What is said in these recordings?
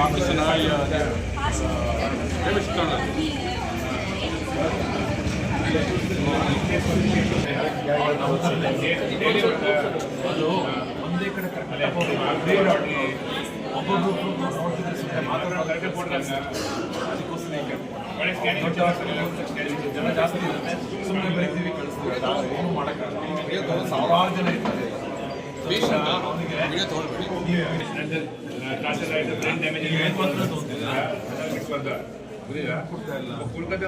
ಆಫೀಸನ ಅದು ಒಂದೇ ಕಡೆ ಕರೆಕ್ಟ್ ಒಬ್ಬೊಬ್ರು ನೋಡ್ತಿದ್ರೆ ಸುಮ್ಮನೆ ಮಾತಾಡೋದು ಜನ ಜಾಸ್ತಿ ಇರುತ್ತೆ ಸುಮ್ಮನೆ ಬರೀತೀವಿ ಕಳಿಸ್ತೀವಿ ಅದು ಏನು ಮಾಡೋಕ್ಕಾಗಲ್ಲ ಸಾವಿರಾರು ಜನ ಅವನಿಗೆ ಏನು ಮಾತ್ರ ಕೋಲ್ಕತ್ತಾ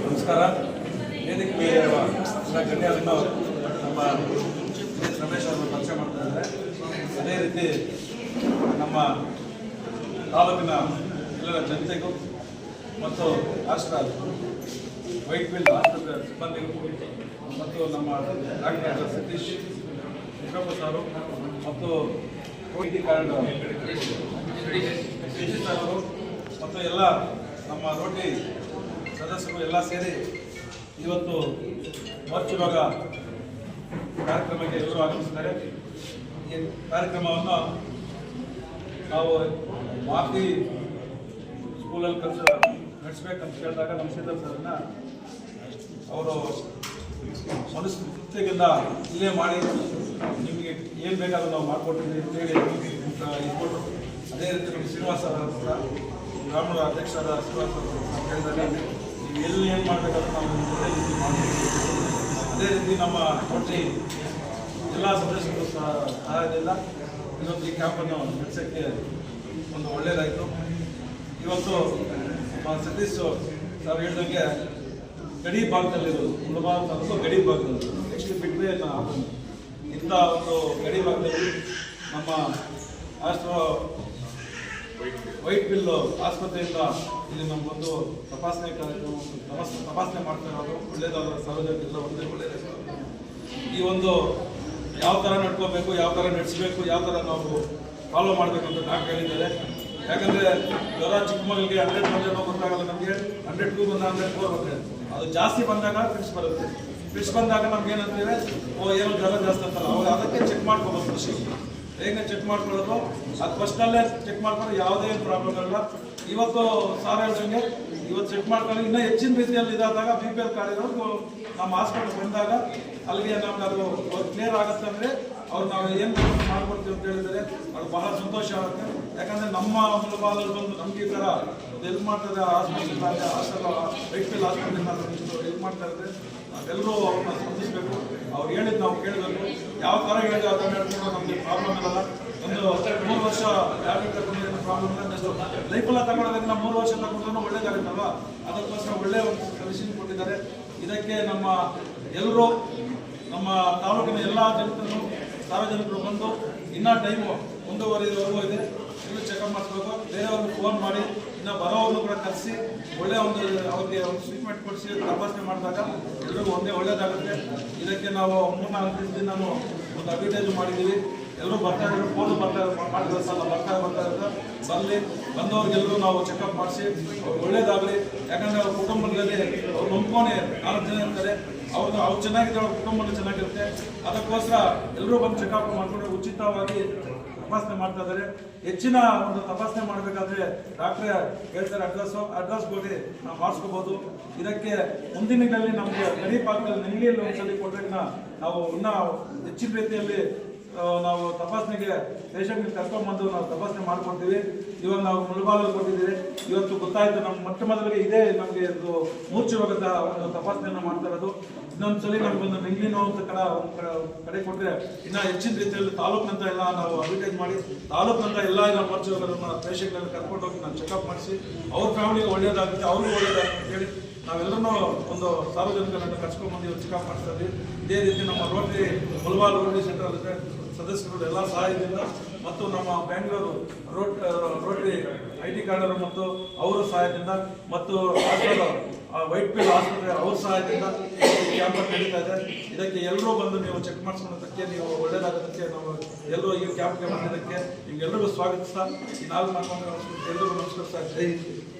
ನಮಸ್ಕಾರ ವೇದಿಕೆ ನಮ್ಮ ರಮೇಶ್ ಅವರು ಪರಿಚಯ ಮಾಡ್ತಾ ಇದ್ದಾರೆ. ಅದೇ ರೀತಿ ನಮ್ಮ ತಾಲೂಕಿನ ಎಲ್ಲರ ಜನತೆಗೂ ಮತ್ತು ರಾಷ್ಟ್ರ ವೈಟ್ ಫೀಲ್ಡ್ ಆಸ್ಪತ್ರೆ ಸಿಬ್ಬಂದಿಗೂ ಮತ್ತು ನಮ್ಮ ಡಾಕ್ಟರ್ ಸತೀಶ್ ವಿಕ್ರಮ ಸಾರು ಮತ್ತು ಕಾರ್ಡ್ ಅವರು. ಮತ್ತು ಎಲ್ಲ ನಮ್ಮ ರೋಟಿ ಸದಸ್ಯರು ಎಲ್ಲ ಸೇರಿ ಇವತ್ತು ಮರ್ಚಿವಾಗ ಕಾರ್ಯಕ್ರಮಕ್ಕೆ ಎಲ್ಲರೂ ಆಗಮಿಸಿದ್ದಾರೆ. ಕಾರ್ಯಕ್ರಮವನ್ನು ನಾವು ಮಾತಿ ಸ್ಕೂಲಲ್ಲಿ ಕಲಿಸ, ನಡೆಸ್ಬೇಕಂತ ಕೇಳಿದಾಗ ನಮ್ಮ ಶ್ರೀಧರ್ ಸರ್ನ ಅವರು ಮನಸ್ಫೂರ್ತಿಯಿಂದ ಇಲ್ಲೇ ಮಾಡಿ, ನಿಮಗೆ ಏನು ಬೇಕಾದ್ರೂ ನಾವು ಮಾಡಿಕೊಡ್ತೀವಿ ಅಂತೇಳಿ ಇಟ್ಕೊಟ್ರು ಅದೇ ರೀತಿ ನಮ್ಮ ಶ್ರೀನಿವಾಸ ಸರ್ ಗ್ರಾಮೀಣ ಅಧ್ಯಕ್ಷರಾದ ಶ್ರೀನಿವಾಸ ಹೇಳಿದಾಗ ನೀವು ಎಲ್ಲಿ ಏನು ಮಾಡಬೇಕಾದ್ರೂ ನಾವು ಮಾಡ್ತೀವಿ. ಅದೇ ರೀತಿ ನಮ್ಮ ಕೊಟ್ಟಿ ಎಲ್ಲ ಸದಸ್ಯರು ಸಹ ಸಹಾಯದಿಂದ ಇವತ್ತು ಈ ಕ್ಯಾಂಪನ್ನು ನಡೆಸೋಕ್ಕೆ ಒಂದು ಒಳ್ಳೆಯದಾಯಿತು ಇವತ್ತು ನಮ್ಮ ಸತೀಶ್ ಸರ್ ಹೇಳಿದಂಗೆ ಗಡಿ ಭಾಗದಲ್ಲಿರೋದು ಮುಳಬಾಗ ತಾಲೂಕು ಗಡಿ ಭಾಗದಲ್ಲಿ ನೆಕ್ಸ್ಟ್ ಬಿಟ್ಟರೆ ನಾವು ಇಂಥ ಒಂದು ಗಡಿ ಭಾಗದಲ್ಲಿ ನಮ್ಮ ರಾಷ್ಟ್ರ ವೈಟ್ ಬಿಲ್ ಆಸ್ಪತ್ರೆಯಿಂದ ಇಲ್ಲಿ ನಮಗೊಂದು ತಪಾಸಣೆ ಕಾರ್ಯಕ್ರಮ ತಪಾಸ್- ತಪಾಸಣೆ ಮಾಡ್ತಾ ಇರೋದು. ಒಳ್ಳೇದಾದ ಸಾರ್ವಜನಿಕರೆಲ್ಲ ಒಂದೇ ಒಳ್ಳೆಯದು ಈ ಒಂದು ಯಾವ ಥರ ನಡ್ಕೋಬೇಕು, ಯಾವ ಥರ ನಡೆಸಬೇಕು, ಯಾವ ಥರ ನಾವು ಫಾಲೋ ಮಾಡಬೇಕು ಅಂತ ಡಾಕ್ಟರ್ ಹೇಳಿದ್ದಾರೆ ಯಾಕಂದರೆ ಜ್ವರ ಚಿಕ್ಕ ಮಗಳಿಗೆ ಹಂಡ್ರೆಡ್ ಬಂದ್ರೆ ಗೊತ್ತಾಗಲ್ಲ ನಮಗೆ. ಹಂಡ್ರೆಡ್ ಟೂ ಬಂದ ಹಂಡ್ರೆಡ್ ಫೋರ್ ಬಂದರೆ. ಅದು ಜಾಸ್ತಿ ಬಂದಾಗ ಫಿಟ್ಸ್ ಬರುತ್ತೆ. ಫಿಟ್ಸ್ ಬಂದಾಗ ನಮ್ಗೆ ಏನಂತೀವಿ ಓ, ಏನೋ ಜ್ವರ ಜಾಸ್ತಿ ಅಂತಲ್ಲ. ಅವಾಗ ಅದಕ್ಕೆ ಚೆಕ್ ಮಾಡ್ಕೋಬೇಕು ಖುಷಿ ಹೇಗೆ ಚೆಕ್ ಮಾಡ್ಕೊಳ್ಳೋದು. ಅದು ಫಸ್ಟಲ್ಲೇ ಚೆಕ್ ಮಾಡ್ಕೊಂಡು ಯಾವುದೇ ಪ್ರಾಬ್ಲಮ್ ಇಲ್ಲ ಇವತ್ತು ಸಾರ್ ಹೇಳ್ದಂಗೆ, ಇವತ್ತು ಚೆಕ್ ಮಾಡ್ಕೊಂಡು ಇನ್ನೂ ಹೆಚ್ಚಿನ ರೀತಿಯಲ್ಲಿ ಇದಾದಾಗ ಬಿ ಪಿ ಎಲ್ ಕಾರ್ಡ್ ಇರೋದು ನಮ್ಮ ಹಾಸ್ಪಿಟಲ್ ಬಂದಾಗ ಅಲ್ಲಿಗೆ ನಮ್ಗೆ ಅದು ಕ್ಲಿಯರ್ ಆಗುತ್ತೆ ಅಂದರೆ ಅವ್ರು ನಾವು ಏನು ಮಾಡ್ಕೊಡ್ತೀವಿ ಅಂತ ಹೇಳಿದರೆ ಅದು ಬಹಳ ಸಂತೋಷ ಆಗುತ್ತೆ. ಯಾಕಂದರೆ ನಮ್ಮ ಮೂಲಭಾಗದಲ್ಲಿ ಬಂದು ನಮಗೆ ಈ ಥರ ಹೆಲ್ಪ್ ಮಾಡ್ತಾರೆ ಹಾಸ್ಪಿಟಲ್ ಫೀಲ್ ಹಾಸ್ಪಿಟಲ್ ಹೆಲ್ಪ್ ಮಾಡ್ತಾ ಇದ್ದಾರೆ ಸ್ಪಂದಿಸಬೇಕು ಅವ್ರು ಹೇಳಿದ್ ನಾವು ಕೇಳಿದ್ರು ಯಾವ ಥರ ಹೇಳಿದ್ರು ಅದನ್ನ ಹೇಳ್ಕೊಂಡು ನಮಗೆ ಪ್ರಾಬ್ಲಮ್ ಇರಲ್ಲ ಒಂದು ಮೂರು ವರ್ಷ ಟ್ಯಾಬ್ಲೆಟ್ ತಗೊಂಡಿರೋ ಪ್ರಾಬ್ಲಮ್ ಇಲ್ಲ. ನೆಕ್ಸ್ಟ್ ಲೈಫೆಲ್ಲ ತಗೊಳ್ಳೋದ್ರಿಂದ ಮೂರು ವರ್ಷ ತಗೊಂಡ್ರೂ ಒಳ್ಳೇದಾಗುತ್ತಲ್ವಾ ಅದಕ್ಕೋಸ್ಕರ ಒಳ್ಳೆಯ ಒಂದು ಸಜೆಷನ್ ಕೊಟ್ಟಿದ್ದಾರೆ. ಇದಕ್ಕೆ ನಮ್ಮ ಎಲ್ಲರೂ, ನಮ್ಮ ತಾಲೂಕಿನ ಎಲ್ಲ ಜನರನ್ನು ಸಾರ್ವಜನಿಕರು ಬಂದು ಇನ್ನೂ ಟೈಮು ಒಂದೂವರೆವರೆಗೂ ಇದೆ. ಎಲ್ಲರೂ ಚೆಕಪ್ ಮಾಡಿಸ್ಬೇಕು. ಬೇರೆಯವ್ರಿಗೆ ಫೋನ್ ಮಾಡಿ, ಇನ್ನು ಬರೋವ್ರನ್ನು ಕೂಡ ಕರೆಸಿ, ಒಳ್ಳೆ ಒಂದು ಅವ್ರಿಗೆ ಒಂದು ಟ್ರೀಟ್ಮೆಂಟ್ ಕೊಡಿಸಿ, ತಪಾಸಣೆ ಮಾಡಿದಾಗ ಎಲ್ಲರಿಗೂ ಒಂದೇ ಒಳ್ಳೇದಾಗುತ್ತೆ. ಇದಕ್ಕೆ ನಾವು ಮೂರ್ನಾಲ್ಕು ನಾನು ಒಂದು ಅಡ್ವರ್ಟೈಸ್ ಮಾಡಿದ್ದೀವಿ. ಎಲ್ಲರೂ ಬರ್ತಾ ಇದ್ರು ಫೋನ್ ಬರ್ತಾ ಮಾಡಿದ್ರೆ ಸಲ, ಬರ್ತಾ ಬರ್ತಾ ಇರ್ತಾರೆ ಬರಲಿ ಬಂದವ್ರಿಗೆಲ್ಲರೂ ನಾವು ಚೆಕಪ್ ಮಾಡಿಸಿ, ಒಳ್ಳೇದಾಗಲಿ. ಯಾಕಂದರೆ ಅವ್ರ ಕುಟುಂಬದಲ್ಲಿ ಅವ್ರು ನಂಬ್ಕೊಂಡೇ ನಾಲ್ಕು ಜನ ಇರ್ತಾರೆ. ಅವ್ರದ್ದು ಅವ್ರು ಚೆನ್ನಾಗಿದ್ರೆ ಅವ್ರ ಕುಟುಂಬನೂ ಚೆನ್ನಾಗಿರುತ್ತೆ. ಅದಕ್ಕೋಸ್ಕರ ಎಲ್ಲರೂ ಬಂದು ಚೆಕಪ್ ಮಾಡಿಕೊಂಡು ಉಚಿತವಾಗಿ ತಪಾಸಣೆ ಮಾಡ್ತಾ ಇದ್ದಾರೆ. ಹೆಚ್ಚಿನ ಒಂದು ತಪಾಸಣೆ ಮಾಡಬೇಕಾದ್ರೆ ಡಾಕ್ಟ್ರೇ ಹೇಳ್ತಾರೆ, ಅಡ್ರೆಸ್ ಅಡ್ರೆಸ್ ಹೋಗಿ ನಾವು ಮಾಡಿಸ್ಕೋಬಹುದು ಇದಕ್ಕೆ ಮುಂದಿನ ದಿನಗಳಲ್ಲಿ ನಮಗೆ ಗಡಿ ಪಾಕದಲ್ಲಿ ನೆಲ್ಲಿಯಲ್ಲಿ ಒಂದ್ಸಲಿ ಕೊಟ್ಟರೆ ನಾವು ಇನ್ನೂ ಹೆಚ್ಚಿನ ರೀತಿಯಲ್ಲಿ ನಾವು ತಪಾಸಣೆಗೆ ಪೇಷಂಟ್ ಕರ್ಕೊಂಡ್ಬಂದು ನಾವು ತಪಾಸಣೆ ಮಾಡ್ಕೊಡ್ತೀವಿ ಇವಾಗ ನಾವು ಮುಳುಬಾಲಲ್ಲಿ ಕೊಟ್ಟಿದ್ದೀವಿ. ಇವತ್ತು ಗೊತ್ತಾಯಿತು ನಮ್ಮ ಮೊಟ್ಟ ಮೊದಲಿಗೆ ಇದೇ ನಮಗೆ ಒಂದು ಮೂರ್ಛೆ ಹೋಗದ ಒಂದು ತಪಾಸಣೆಯನ್ನು ಮಾಡ್ತಾ ಇರೋದು. ಇನ್ನೊಂದ್ಸಲಿ ನಮಗೊಂದು ನೆಂಗ್ಲಿ ನೋವು ಅಂತ ಕಡೆ ಒಂದ್ ಕಡೆ- ಕೊಟ್ಟರೆ ಇನ್ನೂ ಹೆಚ್ಚಿನ ರೀತಿಯಲ್ಲಿ ತಾಲೂಕಿನಂತ ಎಲ್ಲ ನಾವು ಅಡ್ವರ್ಟೈಸ್ ಮಾಡಿ ತಾಲೂಕಿನಂತ ಎಲ್ಲ ಮೂರ್ಛೆ ಹೋಗೋದನ್ನು ಪೇಷಂಟ್ಗಳನ್ನು ಕರ್ಕೊಂಡು ಹೋಗಿ ನಾವು ಚೆಕಪ್ ಮಾಡಿಸಿ, ಅವ್ರ ಫ್ಯಾಮಿಲಿಗೆ ಒಳ್ಳೆಯದಾಗುತ್ತೆ ಅವ್ರಿಗೂ ಒಳ್ಳೆಯದಾಗುತ್ತೆ ಹೇಳಿ ನಾವೆಲ್ಲರೂ ಒಂದು ಸಾರ್ವಜನಿಕರನ್ನು ಕರ್ಸ್ಕೊಂಡು ಬಂದು ಮಾಡ್ತಾ ಇದ್ವಿ ಇದೇ ರೀತಿ ನಮ್ಮ ರೋಟರಿ, ಮುಲ್ವಾರ್ ರೋಟರಿ ಸೆಂಟರ್ ಸದಸ್ಯರು ಎಲ್ಲ ಸಹಾಯದಿಂದ ಮತ್ತು ನಮ್ಮ ಬೆಂಗಳೂರು ರೋಟ್ ರೋಟರಿ ಐ ಟಿ ಕಾರ್ಡರು ಮತ್ತು ಅವರ ಸಹಾಯದಿಂದ ಮತ್ತು ವೈಟ್ ಫೀಲ್ಡ್ ಆಸ್ಪತ್ರೆ ಅವ್ರ ಸಹಾಯದಿಂದ ಕ್ಯಾಂಪ್ ನಡೀತಾ ಇದೆ ಇದಕ್ಕೆ ಎಲ್ಲರೂ ಬಂದು ನೀವು ಚೆಕ್ ಮಾಡಿಸ್ಕೊಳ್ಳೋದಕ್ಕೆ, ನೀವು ಒಳ್ಳೇದಾಗೋದಕ್ಕೆ, ನಾವು ಎಲ್ಲರೂ ಈ ಕ್ಯಾಂಪ್ಗೆ ಬಂದಿದ್ದಕ್ಕೆ ನಿಮ್ಗೆಲ್ಲರಿಗೂ ಸ್ವಾಗತಿಸ್ತಾ ಈ ನಾಲ್ಕು ಮಾಡ್ಕೊಂಡು ಎಲ್ಲರಿಗೂ ಸರ್ ಜೈ ಹಿಂದ್.